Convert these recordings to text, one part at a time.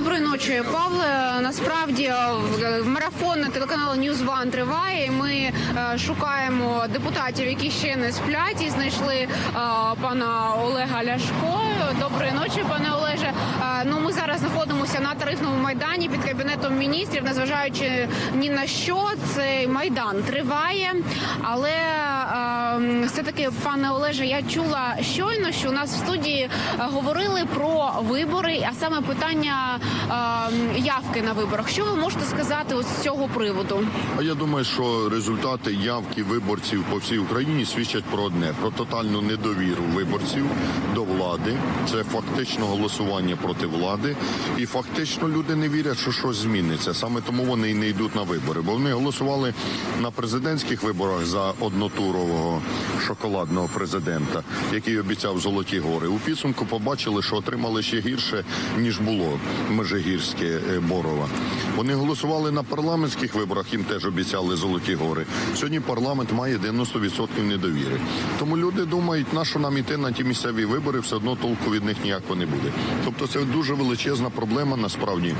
Доброї ночі, Павле. Насправді е, марафон на телеканалу One триває. Ми е, шукаємо депутатів, які ще не сплять, і знайшли е, пана Олега Ляшко. Доброї ночі, пане Олеже. Ну ми зараз знаходимося на тарифному майдані під кабінетом міністрів, незважаючи ні на що, цей майдан триває. Але все таки, пане Олеже, я чула щойно, що у нас в студії е, говорили про вибори, а саме питання е, явки на виборах. Що ви можете сказати з цього приводу? А я думаю, що результати явки виборців по всій Україні свідчать про одне: про тотальну недовіру виборців до влади. Це фактично голосування проти влади, і фактично люди не вірять, що щось зміниться. Саме тому вони і не йдуть на вибори, бо вони голосували на президентських виборах за однотурового шоколадного президента, який обіцяв золоті гори. У підсумку побачили, що отримали ще гірше ніж було Межигірське е, Борова. Вони голосували на парламентських виборах, їм теж обіцяли золоті гори. Сьогодні парламент має 90% недовіри. Тому люди думають, на що нам іти на ті місцеві вибори, все одно толку від них ніякого не буде. Тобто це дуже величезна проблема насправді.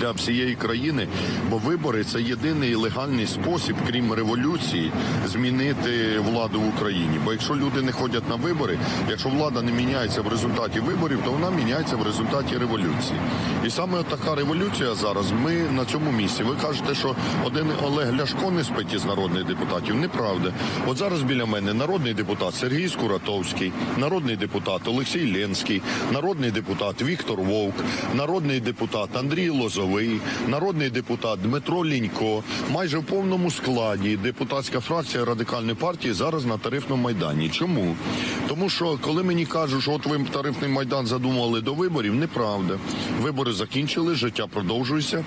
Для всієї країни, бо вибори це єдиний легальний спосіб, крім революції, змінити владу в Україні. Бо якщо люди не ходять на вибори, якщо влада не міняється в результаті виборів, то вона міняється в результаті революції. І саме така революція зараз. Ми на цьому місці. Ви кажете, що один Олег Ляшко не спить із народних депутатів. Неправда. От зараз біля мене народний депутат Сергій Скуратовський, народний депутат Олексій Ленський, народний депутат Віктор Вовк, народний депутат Андрій Лозовий, народний депутат Дмитро Лінько. Майже в повному складі депутатська фракція радикальної партії зараз на тарифному майдані. Чому? Тому що коли мені кажуть, що от ви тарифний майдан задумували до виборів, неправда. Вибори закінчили, життя продовжується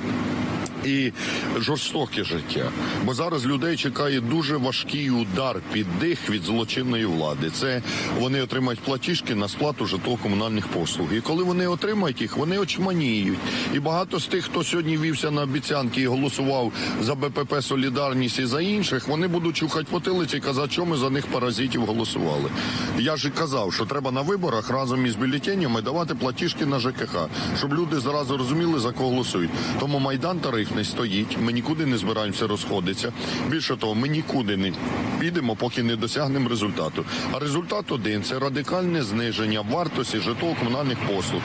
і жорстоке життя. Бо зараз людей чекає дуже важкий удар під дих від злочинної влади. Це вони отримають платіжки на сплату житлово-комунальних послуг. І коли вони отримають їх, вони очманіють. І багато з тих, хто сьогодні вівся на обіцянки і голосував за БПП Солідарність і за інших, вони будуть чухати потилиці і казати, що ми за них паразитів голосували. Я ж казав, що треба на виборах разом із бюлетенями давати платіжки на ЖКХ, щоб люди зразу розуміли за кого голосують. Тому майдан тарифний стоїть. Ми нікуди не збираємося розходитися. Більше того, ми нікуди не підемо, поки не досягнемо результату. А результат один це радикальне зниження вартості житлово-комунальних послуг.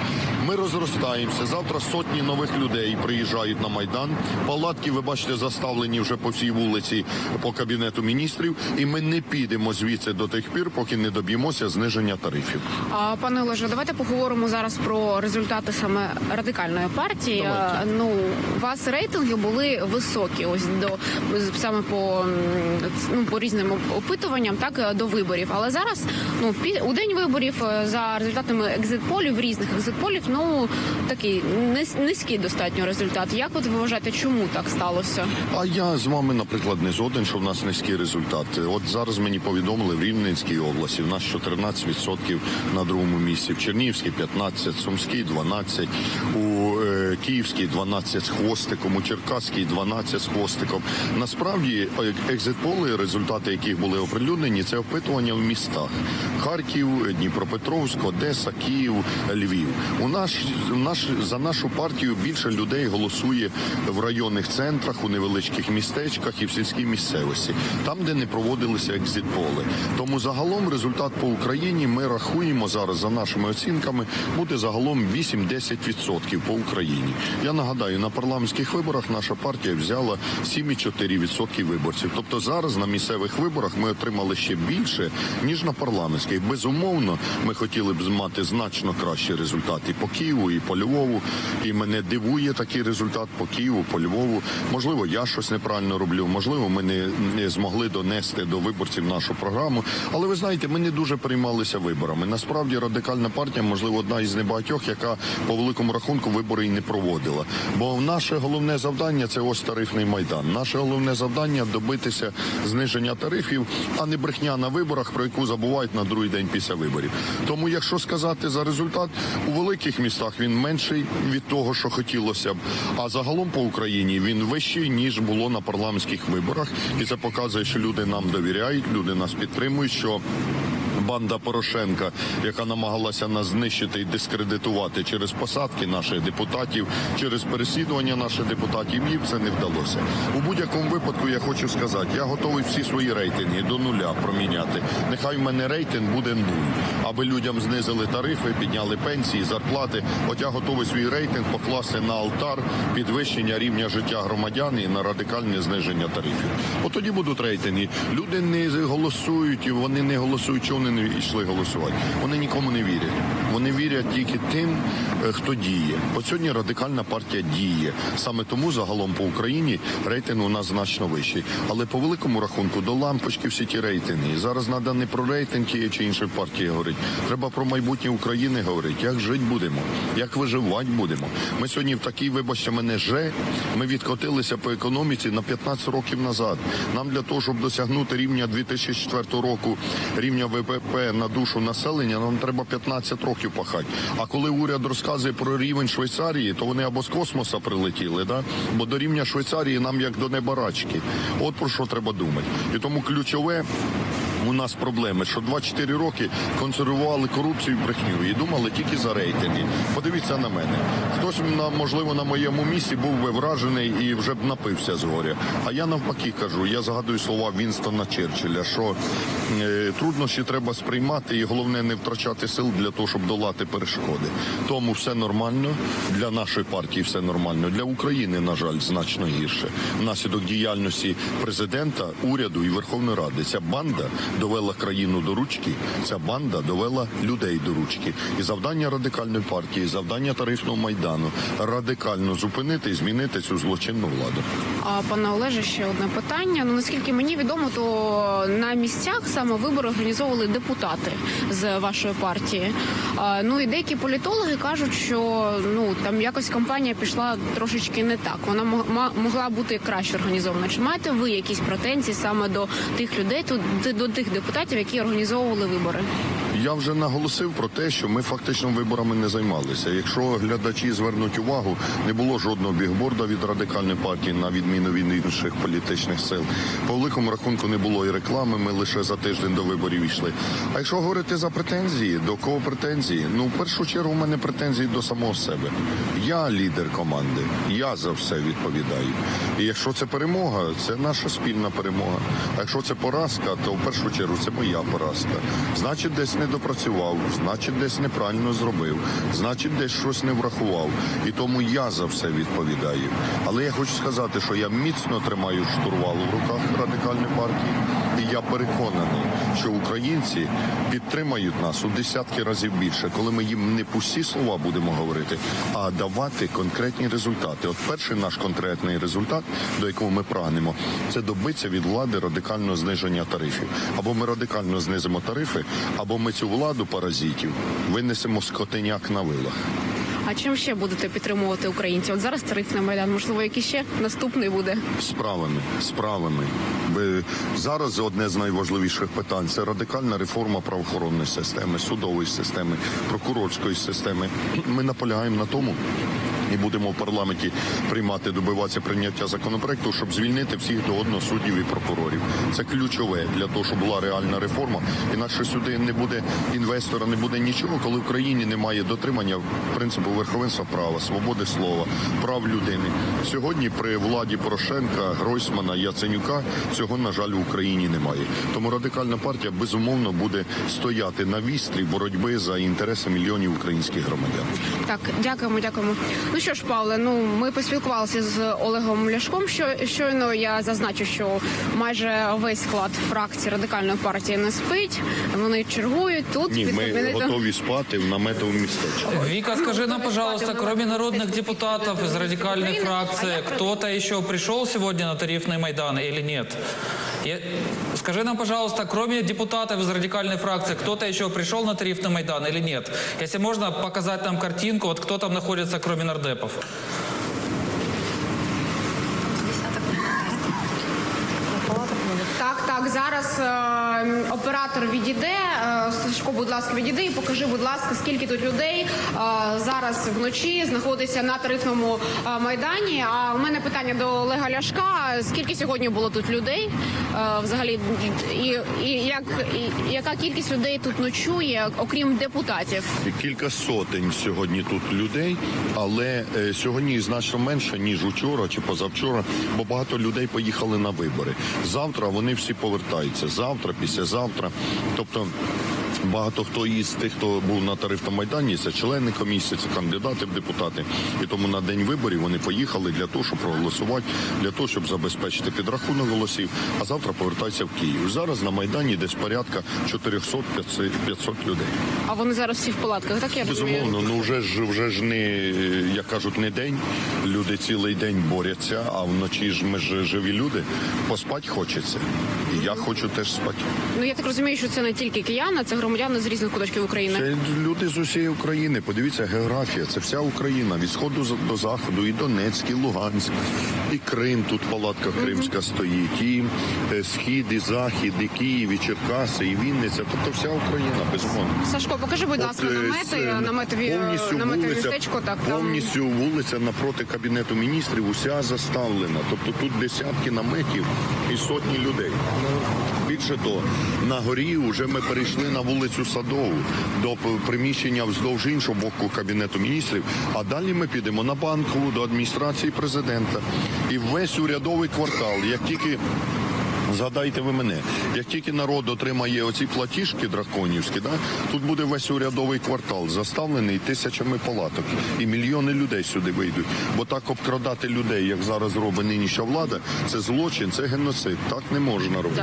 Ми розростаємося. Завтра сотні нових людей приїжджають на майдан. Палатки, ви бачите, заставлені вже по всій вулиці по кабінету міністрів. І ми не підемо звідси до тих пір, поки не доб'ємося зниження тарифів. А пане Олеже, давайте поговоримо зараз про результати саме радикальної партії. Давайте. Ну вас рейтинги були високі. Ось до саме по ну, по різним опитуванням, так е, до виборів. Але зараз, ну пі- у день виборів е, за результатами екзитполів, різних екзитполів, ну такий низь- низький достатньо результат. Як от ви вважаєте, чому так сталося? А я з вами, наприклад, не згоден, що в нас низькі результати. От зараз мені повідомили в Рівненській області. В нас 14% на другому місці, в Чернігівській 15%, Сумській 12%, у Київській 12 з хвостиком, у Черкаській 12 з хвостиком. Насправді е, екзитполи, результати яких були оприлюднені, це опитування в містах: Харків, Дніпропетровськ, Одеса, Київ, Львів. У нас наш за нашу партію більше людей голосує в районних центрах, у невеличких містечках і в сільській місцевості, там, де не проводилися екзитполи. Тому загалом результат по Україні ми рахуємо зараз за нашими оцінками буде загалом 8-10% по Україні. Я нагадаю, на парламентських виборах наша партія взяла 7,4% виборців. Тобто зараз на місцевих виборах ми отримали ще більше ніж на парламентських. Безумовно, ми хотіли б мати значно кращі результати по Києву і по Львову. І мене дивує такий результат по Києву, по Львову. Можливо, я щось неправильно роблю. Можливо, ми не, не змогли донести до виборців нашу програму. Але ви знаєте, ми не дуже приймалися виборами. Насправді радикальна партія, можливо, одна із небагатьох, яка по великому рахунку вибори і не проводила. Бо наше головне завдання це ось тарифний майдан. Наше головне завдання добитися зниження тарифів, а не брехня на виборах, про яку забувають на другий день після виборів. Тому, якщо сказати за результат, у великих містах він менший від того, що хотілося б. А загалом по Україні він вищий ніж було на парламентських виборах, і це показує, що люди нам довіряють, люди нас підтримують. що банда Порошенка, яка намагалася нас знищити і дискредитувати через посадки наших депутатів, через переслідування наших депутатів. Їм це не вдалося. У будь-якому випадку я хочу сказати, я готовий всі свої рейтинги до нуля проміняти. Нехай в мене рейтинг буде нуль, аби людям знизили тарифи, підняли пенсії, зарплати. От я готовий свій рейтинг покласти на алтар підвищення рівня життя громадян і на радикальне зниження тарифів. От тоді будуть рейтинги. Люди не голосують, вони не голосують, чого вони не йшли голосувати. Вони нікому не вірять. Вони вірять тільки тим, е, хто діє. От сьогодні радикальна партія діє. Саме тому загалом по Україні рейтинг у нас значно вищий. Але по великому рахунку до лампочки всі ті рейтинги. Зараз треба не про рейтинг тієї чи іншої партії говорити. Треба про майбутнє України говорити. Як жити будемо, як виживати будемо. Ми сьогодні в такій, вибачте мене, же ми відкотилися по економіці на 15 років назад. Нам для того, щоб досягнути рівня 2004 року, рівня ВВП на душу населення, нам треба 15 років пахати. А коли уряд розказує про рівень Швейцарії, то вони або з космоса прилетіли, да? бо до рівня Швейцарії нам як до небарачки. От про що треба думати. І тому ключове. У нас проблеми, що 24 роки консервували корупцію і брехню і думали тільки за рейтинги. Подивіться на мене. Хтось на можливо на моєму місці був би вражений і вже б напився з горя. А я навпаки кажу, я згадую слова Вінстона Черчилля, що е, труднощі треба сприймати, і головне не втрачати сил для того, щоб долати перешкоди. Тому все нормально для нашої партії, все нормально для України, на жаль, значно гірше. Внаслідок діяльності президента, уряду і Верховної Ради ця банда довела країну до ручки. Ця банда довела людей до ручки. І завдання радикальної партії, завдання тарифного майдану радикально зупинити і змінити цю злочинну владу. А пане Олеже, ще одне питання. Ну наскільки мені відомо, то на місцях саме вибори організовували депутати з вашої партії. А, ну і деякі політологи кажуть, що ну там якось кампанія пішла трошечки не так. Вона мо- могла бути краще організована. Чи маєте ви якісь претензії саме до тих людей, тут до тих депутатів, які організовували вибори? Я вже наголосив про те, що ми фактично виборами не займалися. Якщо глядачі звернуть увагу, не було жодного бігборда від радикальної партії на відміну від інших політичних сил. По великому рахунку не було і реклами. Ми лише за тиждень до виборів йшли. А якщо говорити за претензії, до кого претензії? Ну, в першу чергу, у мене претензії до самого себе. Я лідер команди, я за все відповідаю. І якщо це перемога, це наша спільна перемога. А якщо це поразка, то в першу чергу це моя поразка. Значить, десь не допрацював, значить, десь неправильно зробив, значить, десь щось не врахував. І тому я за все відповідаю. Але я хочу сказати, що я міцно тримаю штурвал в руках радикальної партії. І я переконаний, що українці підтримають нас у десятки разів більше, коли ми їм не пусті слова будемо говорити, а давати конкретні результати. От перший наш конкретний результат, до якого ми прагнемо, це добитися від влади радикального зниження тарифів. Або ми радикально знизимо тарифи, або ми цю владу паразитів винесемо скотиняк на вилах. А чим ще будете підтримувати українців? От зараз тариф на майдан, можливо, який ще наступний буде. Справами, справами. Ви зараз одне з найважливіших питань це радикальна реформа правоохоронної системи, судової системи, прокурорської системи. Ми наполягаємо на тому. І будемо в парламенті приймати, добиватися прийняття законопроекту, щоб звільнити всіх до одного суддів і прокурорів. Це ключове для того, щоб була реальна реформа. Інакше сюди не буде інвестора, не буде нічого, коли в країні немає дотримання принципу верховенства права, свободи слова, прав людини. Сьогодні при владі Порошенка, Гройсмана, Яценюка цього на жаль в Україні немає. Тому радикальна партія безумовно буде стояти на вістрі боротьби за інтереси мільйонів українських громадян. Так, дякуємо, дякуємо. Ну що ж, Павле, ну ми поспілкувалися з Олегом Ляшком. Що щойно я зазначу, що майже весь склад фракції радикальної партії не спить. Вони чергують тут Ні, під ми кабінетом. готові спати в наметовому містечку. Вика, скажи нам, пожалуйста, кроме народных депутатов из радикальной фракции, кто-то еще пришел сегодня на тарифный Майдан или нет? Скажи нам, пожалуйста, кроме депутатов из радикальной фракции, кто-то еще пришел на тарифный Майдан или нет? Если можно показать нам картинку, вот кто там находится, кроме нардепов. Так. Зараз е, оператор відійде. Е, Сашко, будь ласка, відійди і покажи, будь ласка, скільки тут людей е, зараз вночі знаходиться на тарифному е, майдані. А у мене питання до Олега Ляшка: скільки сьогодні було тут людей? Е, взагалі, і, і як і, яка кількість людей тут ночує, окрім депутатів? Кілька сотень сьогодні тут людей, але е, сьогодні значно менше ніж учора чи позавчора, бо багато людей поїхали на вибори. Завтра вони всі повертаються. Завтра, післязавтра. Тобто. Багато хто із тих, хто був на тарифному майдані, це члени комісії, це кандидати в депутати. І тому на день виборів вони поїхали для того, щоб проголосувати, для того, щоб забезпечити підрахунок голосів. А завтра повертаються в Київ. Зараз на майдані десь порядка 400-500 людей. А вони зараз всі в палатках. Так я розумію? Безумовно, ну вже ж вже ж не як кажуть, не день. Люди цілий день борються, а вночі ж ми ж живі люди. Поспать хочеться. І я хочу теж спати. Ну я так розумію, що це не тільки кияни, це громадяни з різних куточків України. Це люди з усієї України. Подивіться, географія. Це вся Україна від сходу до заходу, і Донецьк, і Луганськ, і Крим. Тут палатка кримська стоїть, і е, схід, і захід, і Київ, і Черкаси, і Вінниця. Тобто вся Україна безумовно. Сашко, покажи, будь ласка, е, намети, наметові наметові містечко. Так повністю вулиця напроти кабінету міністрів уся заставлена. Тобто тут десятки наметів і сотні людей. Більше того, на горі вже ми перейшли на вулицю Садову до приміщення вздовж іншого боку кабінету міністрів. А далі ми підемо на банку до адміністрації президента і весь урядовий квартал, як тільки. Згадайте ви мене, як тільки народ отримає оці платіжки драконівські, да, тут буде весь урядовий квартал заставлений тисячами палаток, і мільйони людей сюди вийдуть. Бо так обкрадати людей, як зараз робить нинішня влада, це злочин, це геноцид. Так не можна робити.